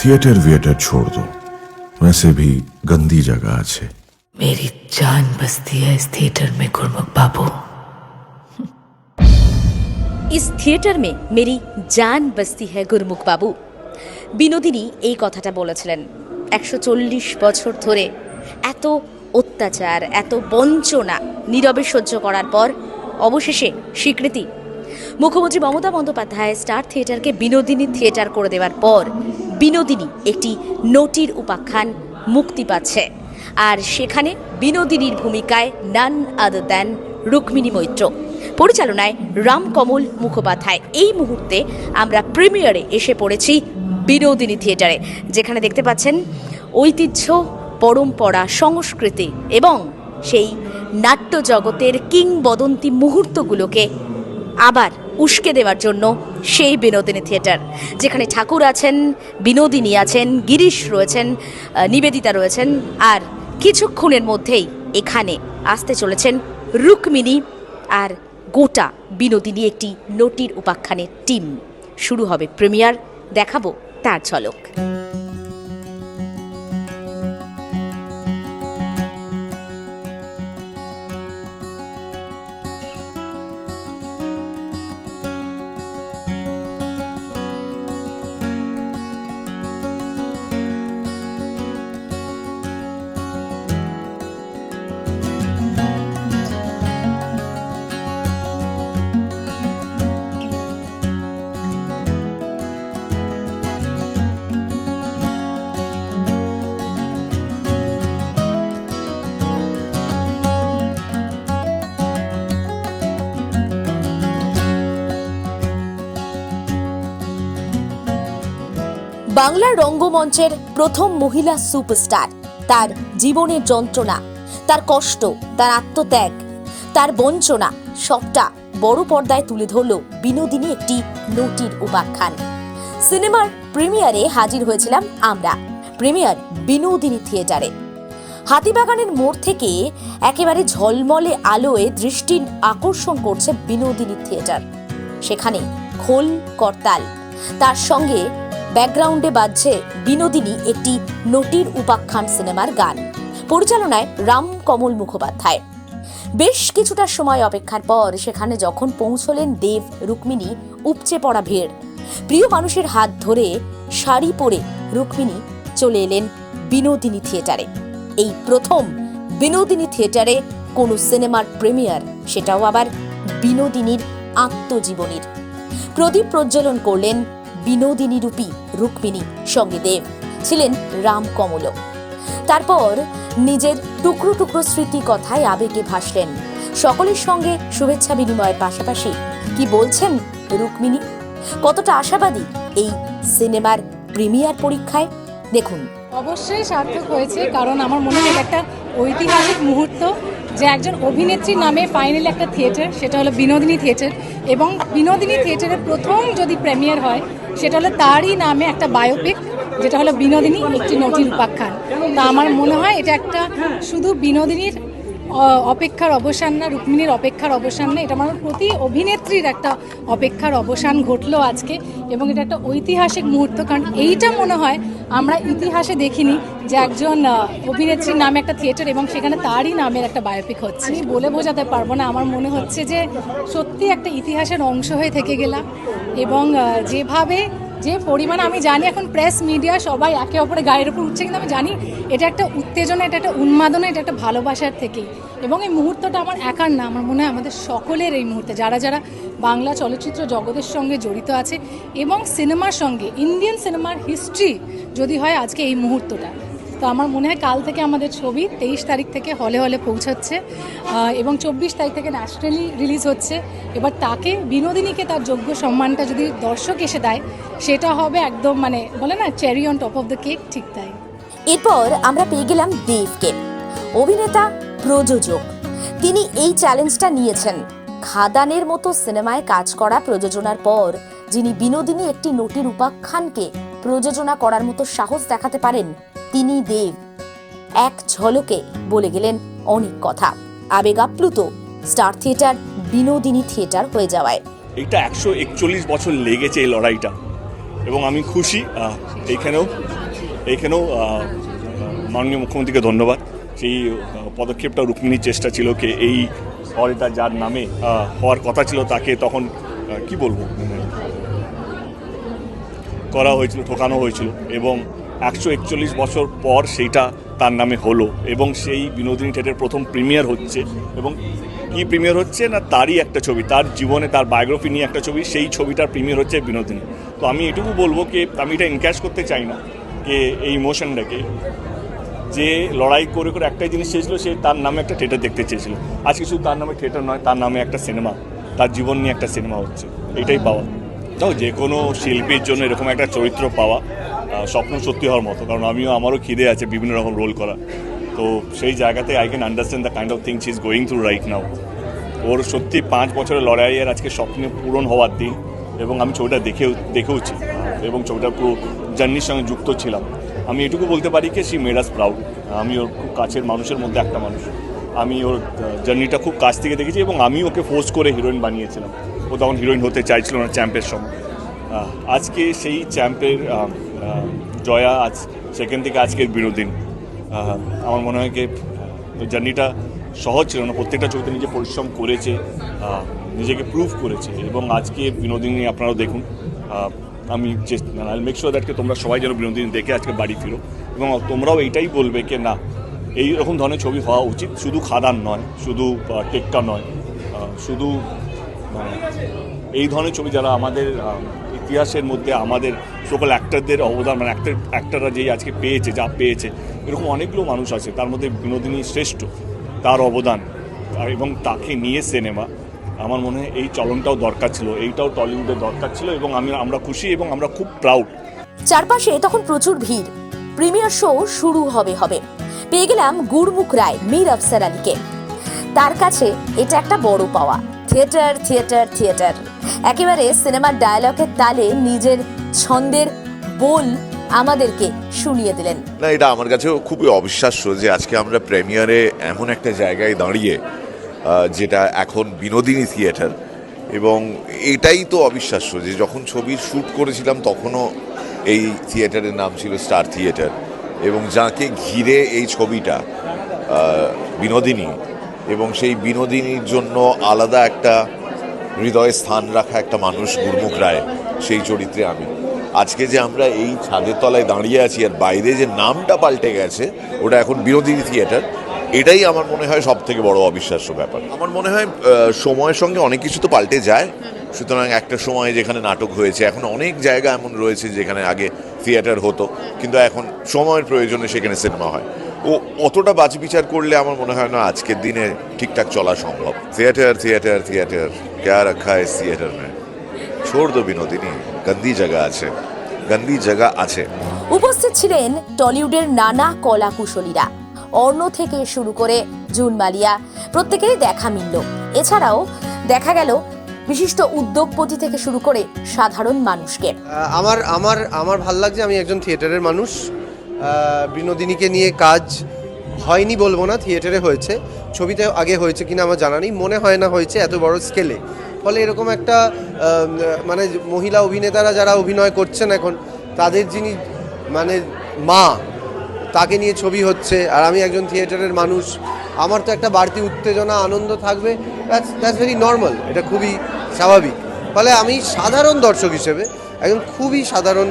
Theatre विएटर छोड़ दो वैसे भी गंदी जगह আছে मेरी जान बसती है इस थिएटर में गुरमुख बाबू ইস থিয়েটার মে মেরি জান বস্তি হ্যায় গুরমুখ বাবু বিনোদিনী এই কথাটা বলেছিলেন একশো চল্লিশ বছর ধরে এত অত্যাচার এত বঞ্চনা নীরবে সহ্য করার পর অবশেষে স্বীকৃতি মুখ্যমন্ত্রী মমতা বন্দ্যোপাধ্যায় স্টার থিয়েটারকে বিনোদিনী থিয়েটার করে দেওয়ার পর বিনোদিনী একটি নটির উপাখ্যান মুক্তি পাচ্ছে। আর সেখানে বিনোদিনীর ভূমিকায় none other than Rukmini Maitra. পরিচালনায় রামকমল মুখোপাধ্যায়। এই মুহূর্তে আমরা প্রিমিয়ারে এসে পড়েছি বিনোদিনী থিয়েটারে, যেখানে দেখতে পাচ্ছেন ঐতিহ্য, পরম্পরা, সংস্কৃতি এবং সেই নাট্য জগতের কিংবদন্তি মুহূর্তগুলোকে আবার উস্কে দেওয়ার জন্য সেই বিনোদিনী থিয়েটার, যেখানে ঠাকুর আছেন, বিনোদিনী আছেন, গিরিশ রয়েছেন নিবেদিতা রয়েছেন, আর কিছুক্ষণের মধ্যেই এখানে আসতে চলেছেন রুক্মিণী আর গোটা বিনোদিনী একটি নটির উপাখ্যানের টিম। শুরু হবে প্রিমিয়ার, দেখাবো তার ঝলক। বাংলার রঙ্গমঞ্চের প্রথম মহিলা সুপারস্টার। তার জীবনের যন্ত্রণা, তার কষ্ট, তার আত্মত্যাগ, তার বঞ্চনা সবটা বড় পর্দায় তুলে ধরল বিনোদিনী একটি নটির উপাখ্যান। সিনেমার প্রিমিয়ারে হাজির হয়েছিলাম আমরা, প্রিমিয়ার বিনোদিনী থিয়েটারে। হাতিবাগানের মোড় থেকে একেবারে ঝলমলে আলোয় দৃষ্টির আকর্ষণ করছে বিনোদিনী থিয়েটার। সেখানে খোল করতাল, তার সঙ্গে ব্যাকগ্রাউন্ডে বাজছে বিনোদিনী একটি নটির উপাখ্যান সিনেমার গান। পরিচালনায় রাম কমল মুখোপাধ্যায়। বেশ কিছুটা সময় অপেক্ষার পর সেখানে যখন পৌঁছলেন দেব, রুক্মিণী, উপচে পড়া ভিড়। প্রিয় মানুষের হাত ধরে শাড়ি পরে রুক্মিণী চলে এলেন বিনোদিনী থিয়েটারে। এই প্রথম বিনোদিনী থিয়েটারে কোনো সিনেমার প্রিমিয়ার, সেটাও আবার বিনোদিনীর আত্মজীবনীর। প্রদীপ প্রজ্বলন করলেন বিনোদিনী রূপী, রুক্মিণী, সঙ্গে দেব ছিলেন রাম কমল। তারপর নিজের টুকরো টুকরো স্মৃতি কথায় আবেগে ভাসলেন। সকলের সঙ্গে শুভেচ্ছা বিনিময়ের পাশাপাশি কি বলছেন রুক্মিণী? কতটা আশাবাদী এই সিনেমার প্রিমিয়ার পরীক্ষায়? দেখুন। অবশ্যই সার্থক হয়েছে, কারণ আমার মনে হয় একটা ঐতিহাসিক মুহূর্ত যে একজন অভিনেত্রীর নামে ফাইনালি একটা থিয়েটার সেটা হলো বিনোদিনী থিয়েটার এবং বিনোদিনী থিয়েটারের প্রথম যদি প্রেমিয়ার হয় সেটা হলো তারই নামে একটা বায়োপিক যেটা হলো বিনোদিনী, একটি নটির উপাখ্যান। তা আমার মনে হয় এটা একটা শুধু বিনোদিনীর অপেক্ষার অবসান না, রুক্মিণীর অপেক্ষার অবসান না, এটা আমার প্রতি অভিনেত্রীর একটা অপেক্ষার অবসান ঘটলো আজকে। এবং এটা একটা ঐতিহাসিক মুহূর্ত, কারণ এইটা মনে হয় আমরা ইতিহাসে দেখিনি যে একজন অভিনেত্রীর নামে একটা থিয়েটার এবং সেখানে তারই নামের একটা বায়োপিক হচ্ছে। আমি বলে বোঝাতে পারব না, আমার মনে হচ্ছে যে সত্যি একটা ইতিহাসের অংশ হয়ে থেকে গেলাম। এবং যেভাবে যে পরিমাণ আমি জানি, এখন প্রেস মিডিয়া সবাই একে অপরের গায়ের উপর উঠছে কিন্তু আমি জানি, এটা একটা উত্তেজনা, এটা একটা উন্মাদনা, এটা একটা ভালোবাসার থেকেই। এবং এই মুহূর্তটা আমার একার না, আমার মনে হয় আমাদের সকলের এই মুহূর্তে। যারা যারা বাংলা চলচ্চিত্র জগতের সঙ্গে জড়িত আছে এবং সিনেমার সঙ্গে, ইন্ডিয়ান সিনেমার হিস্ট্রি যদি হয় আজকে এই মুহূর্তটা। তো আমার মনে হয় কাল থেকে আমাদের ছবি তেইশ তারিখ থেকে হলে হলে পৌঁছাচ্ছে এবং চব্বিশ তারিখ থেকে ন্যাশনালি রিলিজ হচ্ছে। এবার তাকে, বিনোদিনীকে তার যোগ্য সম্মানটা যদি দর্শক এসে দেয়, সেটা হবে একদম মানে বলে না cherry on top of the cake ঠিক তাই। এরপর আমরা পেয়ে গেলাম দেবকে। অভিনেতা প্রযোজক। তিনি এই চ্যালেঞ্জটা নিয়েছেন। খাদানের মতো সিনেমায় কাজ করা প্রযোজনার পর যিনি বিনোদিনী একটি নটির উপাখ্যানকে প্রযোজনা করার মতো সাহস দেখাতে পারেন, তিনি দেব। এক ঝলকে বলে গেলেন অনেক কথা। আবেগ আপ্লুত স্টার থিয়েটার বিনোদিনী থিয়েটার হয়ে যাওয়ায়। এটা একশো একচল্লিশ বছর লেগেছে এই লড়াইটা। এবং আমি খুশি এইখানেও এইখানেও মাননীয় মুখ্যমন্ত্রীকে ধন্যবাদ। সেই পদক্ষেপটা রুক্মিণীর চেষ্টা ছিল কি এই হলটা যার নামে হওয়ার কথা ছিল তাকে তখন কি বলব? করা হয়েছিল, ঠকানো হয়েছিল এবং একশো একচল্লিশ বছর পর সেইটা তার নামে হলো এবং সেই বিনোদিনী থিয়েটার প্রথম প্রিমিয়ার হচ্ছে এবং কি প্রিমিয়ার হচ্ছে না তারই একটা ছবি, তার জীবনে তার বায়োগ্রাফি নিয়ে একটা ছবি, সেই ছবিটার প্রিমিয়ার হচ্ছে বিনোদিনী। তো আমি এটুকু বলব কি, আমি এটা এনক্যাশ করতে চাই না। যে এই ইমোশনটাকে যে লড়াই করে করে একটাই জিনিস চেয়েছিল, সে তার নামে একটা থিয়েটার দেখতে চেয়েছিল। আজকে শুধু তার নামে থিয়েটার নয়, তার নামে একটা সিনেমা তার জীবন নিয়ে একটা সিনেমা হচ্ছে। এটাই পাওয়া। তাও যে কোনো শিল্পীর জন্য এরকম একটা চরিত্র পাওয়া স্বপ্ন সত্যি হওয়ার মতো। কারণ আমিও, আমারও খিদে আছে বিভিন্ন রকম রোল করা তো সেই জায়গাতে I can understand the kind of things is going through right now ওর সত্যি পাঁচ বছরের লড়াইয়ের আজকে স্বপ্নে পূরণ হওয়ার দিন, এবং আমি ছবিটা দেখেও, দেখেওছি। এবং ছবিটা পুরো জার্নির সঙ্গে যুক্ত ছিলাম। আমি এটুকু বলতে পারি কি সি মেড আস প্রাউড আমি ওর খুব কাছের মানুষের মধ্যে একটা মানুষ। আমি ওর জার্নিটা খুব কাছ থেকে দেখেছি এবং আমি ওকে ফোর্স করে হিরোইন বানিয়েছিলাম। ও তখন হিরোইন হতে চাইছিল না চ্যাম্পের আহ, আজকে সেই চ্যাম্পের জয়া আজ সেখান থেকে আজকের বিনোদিন। আমার মনে হয় কি জার্নিটা সহজ ছিল না। প্রত্যেকটা ছবিতে নিজে পরিশ্রম করেছে নিজেকে প্রুভ করেছে। এবং আজকে বিনোদিনী আপনারাও দেখুন আমি আই মেক শিওর দ্যাটকে তোমরা সবাই যেন বিনোদিনী দেখে আজকে বাড়ি ফিরো। এবং তোমরাও এইটাই বলবে কি, না, এই রকম ধরনের ছবি হওয়া উচিত। শুধু খাদান নয়, শুধু টেক্কা নয় শুধু এই ধরনের ছবি যারা আমাদের ইতিহাসের মধ্যে আমাদের সকল অ্যাক্টারদের অবদান মানে অ্যাক্টার অ্যাক্টাররা যেই আজকে পেয়েছে, যা পেয়েছে, এরকম অনেকগুলো মানুষ আছে, তার মধ্যে বিনোদিনী শ্রেষ্ঠ, তার অবদান এবং তাকে নিয়ে সিনেমা আমার মনে হয় এই চলনটাও দরকার ছিল এইটাও টলিউডের দরকার ছিল এবং আমি আমরা খুশি এবং আমরা খুব প্রাউড চারপাশে তখন প্রচুর ভিড়। প্রিমিয়ার শো শুরু হবে হবে। পেয়ে গেলাম গুরমুখ রায় মীর আফসার আলীকে। তার কাছে এটা একটা বড় পাওয়া। Theatre theatre theatre. একেবারে সিনেমার ডায়ালগের তালে নিজের ছন্দের বোল আমাদেরকে শুনিয়ে দিলেন। না এটা আমার কাছেও খুবই অবিশ্বাস্য যে আজকে আমরা প্রেমিয়ারে এমন একটা জায়গায় দাঁড়িয়ে যেটা এখন বিনোদিনী থিয়েটার। এবং এটাই তো অবিশ্বাস্য যে যখন ছবির শ্যুট করেছিলাম তখনও এই থিয়েটারের নাম ছিল স্টার থিয়েটার। এবং যাকে ঘিরে এই ছবিটা বিনোদিনী, এবং সেই বিনোদিনীর জন্য আলাদা একটা হৃদয়ে স্থান রাখা একটা মানুষ গুরমুখ রায়, সেই চরিত্রে আমি। আজকে যে আমরা এই ছাদের তলায় দাঁড়িয়ে আছি আর বাইরে যে নামটা পাল্টে গেছে, ওটা এখন বিনোদিনী থিয়েটার। এটাই আমার মনে হয় সব থেকে বড় অবিশ্বাস্য ব্যাপার। আমার মনে হয় সময়ের সঙ্গে অনেক কিছু তো পাল্টে যায়। সুতরাং একটা সময় যেখানে নাটক হয়েছে, এখন অনেক জায়গা এমন রয়েছে যেখানে আগে থিয়েটার হতো, কিন্তু এখন সময়ের প্রয়োজনে সেখানে সিনেমা হয়। ও, অতটা বাজ বিচার করলে আমার মনে হয় না আজকের দিনে ঠিকঠাক চলা সম্ভব। থিয়েটার থিয়েটার থিয়েটার ক্যা রাখা হয় থিয়েটার মে ছোড় দো বিনোদিনী গন্দি জায়গা আছে গন্দি জায়গা আছে উপস্থিত ছিলেন টলিউডের নানা কলা কুশলীরা অর্ণ থেকে শুরু করে জুন মালিয়া প্রত্যেকেরই দেখা মিলল। এছাড়াও দেখা গেল বিশিষ্ট উদ্যোগপতি থেকে শুরু করে সাধারণ মানুষকে। আমার আমার আমার ভালো লাগছে আমি একজন থিয়েটারের মানুষ। বিনোদিনীকে নিয়ে কাজ হয়নি বলব না, থিয়েটারে হয়েছে। ছবিতে আগে হয়েছে কিনা আমার জানা নেই, মনে হয় না হয়েছে এত বড় স্কেলে ফলে এরকম একটা মানে মহিলা অভিনেতারা যারা অভিনয় করছেন এখন, তাদের যিনি মানে মা তাকে নিয়ে ছবি হচ্ছে, আর আমি একজন থিয়েটারের মানুষ। আমার তো একটা বাড়তি উত্তেজনা, আনন্দ থাকবে। দ্যাটস ভেরি নর্মাল এটা খুবই স্বাভাবিক। ফলে আমি সাধারণ দর্শক হিসেবে, একজন খুবই সাধারণ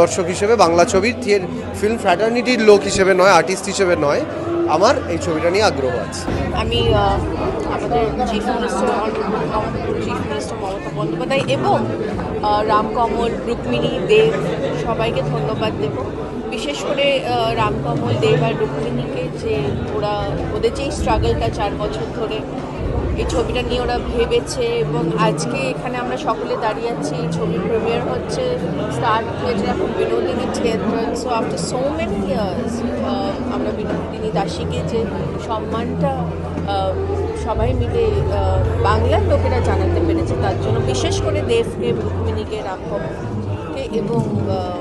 দর্শক হিসেবে বাংলা ছবির থিয়েট ফিল্ম ফ্র্যাটার্নিটির লোক হিসেবে নয় আর্টিস্ট হিসেবে নয় আমার এই ছবিটা নিয়ে আগ্রহ আছে। আমি আমাদের chief minister chief minister Mamata Bandyopadhyay এবং রামকমল, রুক্মিণী দেব সবাইকে ধন্যবাদ দেব। বিশেষ করে রামকমল দেব আর রুক্মিণীকে যে ওরা, ওদের যেই স্ট্রাগলটা চার বছর ধরে এই ছবিটা নিয়ে ওরা ভেবেছে এবং আজকে এখানে আমরা সকলে দাঁড়িয়ে আছি। এই ছবি প্রিমিয়ার হচ্ছে স্টার্ট হয়েছে, এখন Binodini theatre. So after so many years আমরা বিনোদিনী দাসীকে যে সম্মানটা সবাই মিলে বাংলার লোকেরা জানাতে পেরেছে, তার জন্য বিশেষ করে দেবকে রুক্মিণীকে রামকে এবং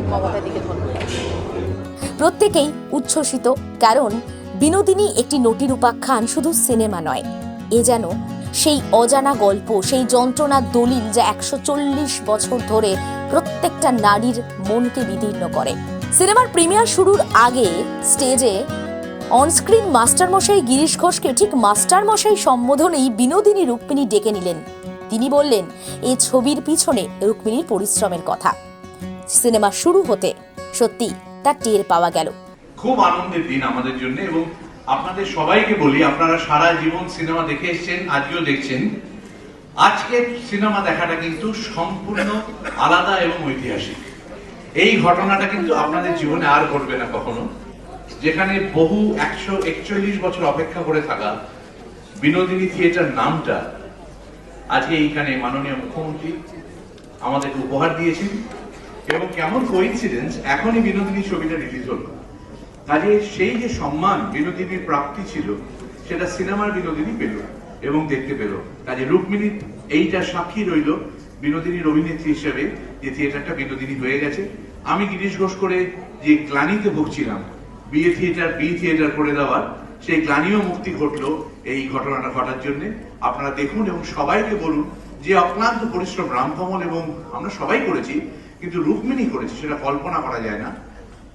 মমতাদিকে ধন্যবাদ। প্রত্যেকেই উচ্ছ্বসিত, কারণ বিনোদিনী একটি নটির উপাখ্যান শুধু সিনেমা নয়। এ যেন সেই অজানা গল্প, সেই যন্ত্রণার দলিল যা একশো চল্লিশ বছর ধরে প্রত্যেকটা নারীর মনকে বিদীর্ণ করে। সিনেমার প্রিমিয়ার শুরুর আগে স্টেজে অনস্ক্রিন মাস্টারমশাই গিরিশ ঘোষকে ঠিক মাস্টারমশাই সম্বোধনেই বিনোদিনী রুক্মিণী ডেকে নিলেন। তিনি বললেন এই ছবির পিছনে রুক্মিণীর পরিশ্রমের কথা। সিনেমা শুরু হতে সত্যি তা টের পাওয়া গেল। খুব আনন্দের দিন আমাদের জন্য এবং আপনাদের সবাইকে বলি, আপনারা সারা জীবন সিনেমা দেখে এসেছেন, আজকেও দেখছেন। আজকে সিনেমা দেখাটা কিন্তু সম্পূর্ণ আলাদা এবং ঐতিহাসিক। এই ঘটনাটা কিন্তু আপনাদের জীবনে আর ঘটবে না কখনো। যেখানে বহু একশো একচল্লিশ বছর অপেক্ষা করে থাকা বিনোদিনী থিয়েটার নামটা আজকে এইখানে মাননীয় মুখ্যমন্ত্রী আমাদেরকে উপহার দিয়েছেন। এবং কেমন কোইন্সিডেন্স এখনই বিনোদিনী ছবিটা রিলিজ হলো। কাজে সেই যে সম্মান বিনোদিনীর প্রাপ্তি ছিল, সেটা সিনেমার বিনোদিনী পেল এবং দেখতে পেল। কাজে রুক্মিণী এইটা সাক্ষী রইল বিনোদিনীর অভিনেত্রী হিসেবে যে থিয়েটারটা বিনোদিনী হয়ে গেছে। আমি গিরিশ ঘোষ করে যে গ্লানিতে ভুগছিলাম, বিয়ে থিয়েটার, বি থিয়েটার করে দেওয়ার, সেই গ্লানিও মুক্তি ঘটলো এই ঘটনাটা ঘটার জন্য। আপনারা দেখুন এবং সবাইকে বলুন যে অক্লান্ত পরিশ্রম রামকমল এবং আমরা সবাই করেছি, কিন্তু রুক্মিণী করেছে, সেটা কল্পনা করা যায় না।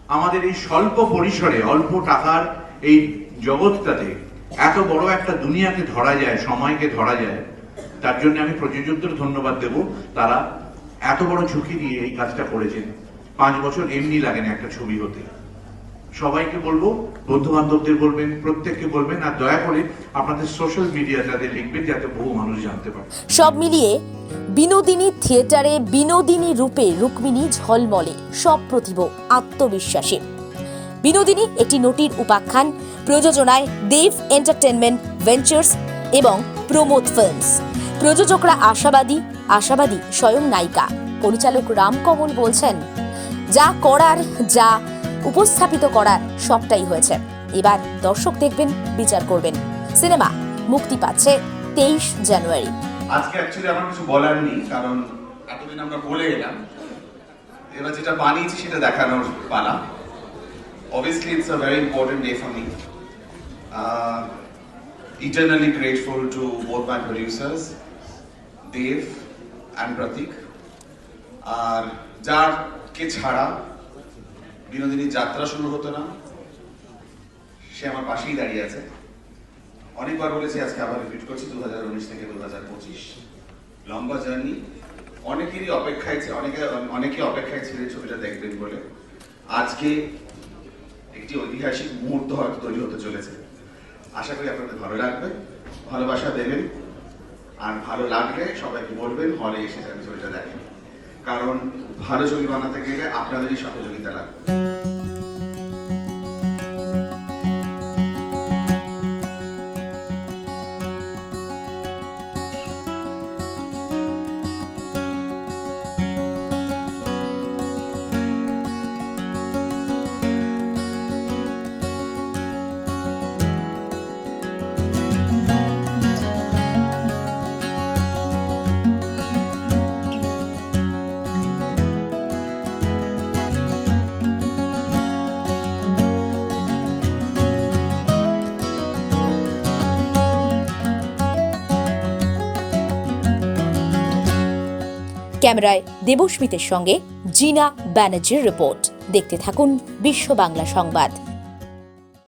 আমাদের এই স্বল্প পরিসরে, অল্প টাকার এই জগৎটাতে এত বড় একটা দুনিয়াকে ধরা যায়, সময়কে ধরা যায়, তার জন্য আমি প্রযোজকদের ধন্যবাদ দেব। তারা এত বড় ঝুঁকি নিয়ে এই কাজটা করেছেন। পাঁচ বছর এমনি লাগে না একটা ছবি হতে। সবাইকে বলব বন্ধু বান্ধবদের বলবেন, প্রত্যেককে বলবেন, আর দয়া করে আপনাদের সোশ্যাল মিডিয়াটাতে লিখবেন, যাতে বহু মানুষ জানতে পারে। সব মিলিয়ে বিনোদিনী থিয়েটারে বিনোদিনী রূপে রুক্মিণী ঝলমলে, সব প্রতিভ আত্মবিশ্বাসী। বিনোদিনী একটি নটির উপাখ্যান, প্রযোজনায় দেব এন্টারটেনমেন্ট ভেঞ্চার্স এবং প্রমোদ ফিল্মস। প্রযোজকরা আশাবাদী আশাবাদী স্বয়ং নায়িকা। পরিচালক রামকমল বলছেন, যা করার, যা উপস্থাপিত করার সবটাই হয়েছে। এবার দর্শক দেখবেন, বিচার করবেন। সিনেমা মুক্তি পাচ্ছে তেইশ জানুয়ারি। আজকে অ্যাকচুয়ালি আমার কিছু বলার নেই, কারণ এতদিন আমরা বলে এলাম। এবার যেটা বানিয়েছি সেটা দেখানোর পালা। Obviously it's a very important day for me eternally grateful to both my producers Dev and Pratik আর যারকে ছাড়া বিনোদিনীর যাত্রা শুরু হতো না। সে আমার পাশেই দাঁড়িয়ে আছে। অনেকবার বলেছি আজকে আবার রিপিট করছি দু হাজার উনিশ থেকে দু হাজার পঁচিশ। লম্বা জার্নি অনেকেরই অপেক্ষায় অনেকে অনেকে অপেক্ষায় ছিল ছবিটা দেখবেন বলে। আজকে একটি ঐতিহাসিক মুহূর্ত হয়তো তৈরি হতে চলেছে। আশা করি আপনাদের ভালো লাগবে, ভালোবাসা দেবেন। আর ভালো লাগলে সবাইকে বলবেন, হলে এসে যাবে ছবিটা দেখেন কারণ ভালো ছবি বানাতে গেলে আপনাদেরই সহযোগিতা লাগবে। ক্যামেরায় দেবস্মিতের সঙ্গে জিনা ব্যানার্জির রিপোর্ট। দেখতে থাকুন বিশ্ব বাংলা সংবাদ।